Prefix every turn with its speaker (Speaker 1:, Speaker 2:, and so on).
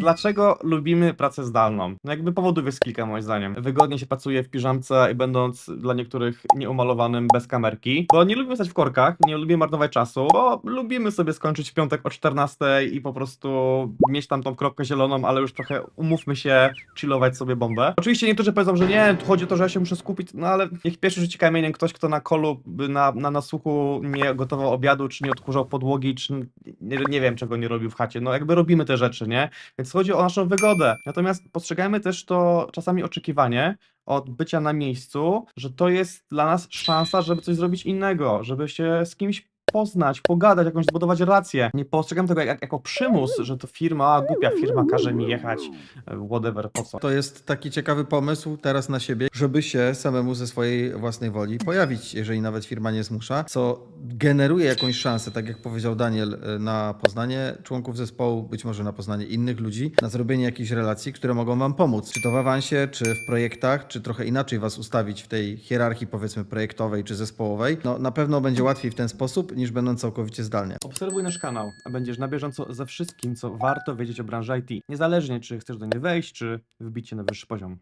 Speaker 1: Dlaczego lubimy pracę zdalną? No jakby powodów jest kilka moim zdaniem. Wygodnie się pracuje w piżamce i będąc dla niektórych nieumalowanym bez kamerki, bo nie lubimy stać w korkach, nie lubimy marnować czasu, bo lubimy sobie skończyć w piątek o 14 i po prostu mieć tam tą kropkę zieloną, ale już trochę umówmy się, chillować sobie bombę. Oczywiście niektórzy powiedzą, że nie, chodzi o to, że ja się muszę skupić, no ale niech pierwszy rzuci kamieniem ktoś, kto na kolu, na, na nasłuchu nie gotował obiadu, czy nie odkurzał podłogi, czy nie, nie wiem czego nie robił w chacie. No jakby robimy te rzeczy, nie? Więc chodzi o naszą wygodę. Natomiast postrzegajmy też to czasami oczekiwanie od bycia na miejscu, że to jest dla nas szansa, żeby coś zrobić innego, żeby się z kimś poznać, pogadać, jakąś zbudować relację. Nie postrzegam tego jak, jako przymus, że to firma, a, głupia firma każe mi jechać, e, whatever, po co.
Speaker 2: To jest taki ciekawy pomysł teraz na siebie, żeby się samemu ze swojej własnej woli pojawić, jeżeli nawet firma nie zmusza, co generuje jakąś szansę, tak jak powiedział Daniel, y, na poznanie członków zespołu, być może na poznanie innych ludzi, na zrobienie jakichś relacji, które mogą wam pomóc. Czy to w awansie, czy w projektach, czy trochę inaczej was ustawić w tej hierarchii powiedzmy projektowej czy zespołowej. No na pewno będzie łatwiej w ten sposób, niż będąc całkowicie zdalnie.
Speaker 1: Obserwuj nasz kanał, a będziesz na bieżąco ze wszystkim, co warto wiedzieć o branży IT. Niezależnie, czy chcesz do niej wejść, czy wbić się na wyższy poziom.